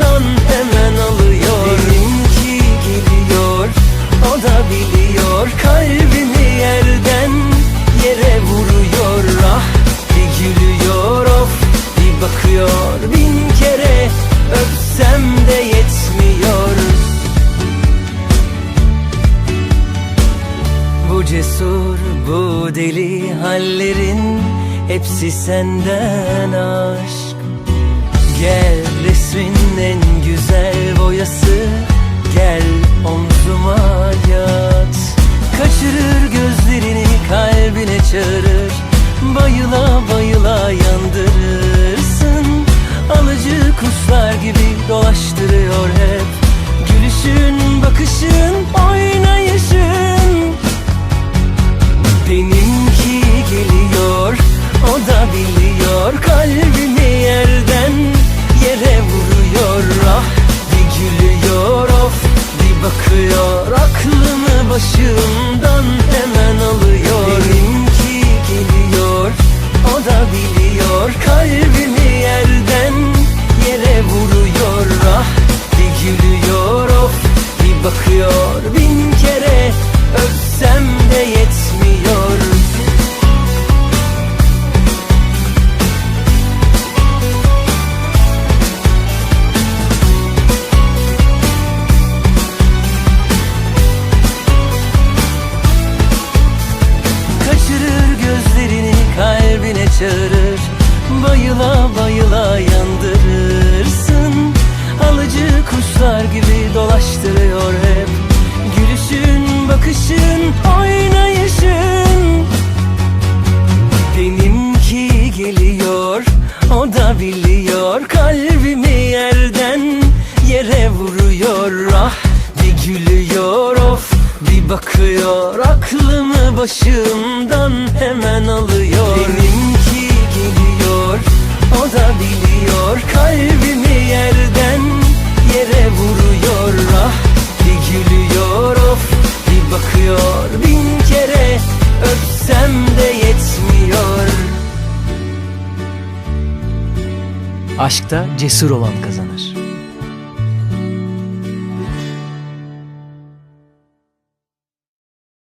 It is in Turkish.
başımdan hemen alıyor. Benimki geliyor, o da biliyor. Kalbimi yerden yere vuruyor. Ah bir gülüyor of bir bakıyor. Bin kere öpsem de yetmiyor. Bu cesur, bu deli hallerin Hepsi senden aşk kalbine çağırır Bayıla bayıla yandırırsın. Alıcı kuşlar gibi dolaştırıyor hep. Gülüşün, bakışın, oynayışın. Benimki geliyor, o da biliyor. Kalbimi yerden yere vuruyor. Ah bir gülüyor of bir bakıyor. Aklımı başımdan Bayıla bayıla yandırırsın. Alıcı kuşlar gibi dolaştırıyor hep. Gülüşün, bakışın, oynayışın. Benimki geliyor, o da biliyor. Kalbimi yerden yere vuruyor. Ah bir gülüyor of bir bakıyor. Aklımı başımdan hemen alıyor. o da biliyor Kalbimi yerden yere vuruyor. Ah bir gülüyor of bir bakıyor. Bin kere öpsem de yetmiyor. Aşkta cesur olan kazanır.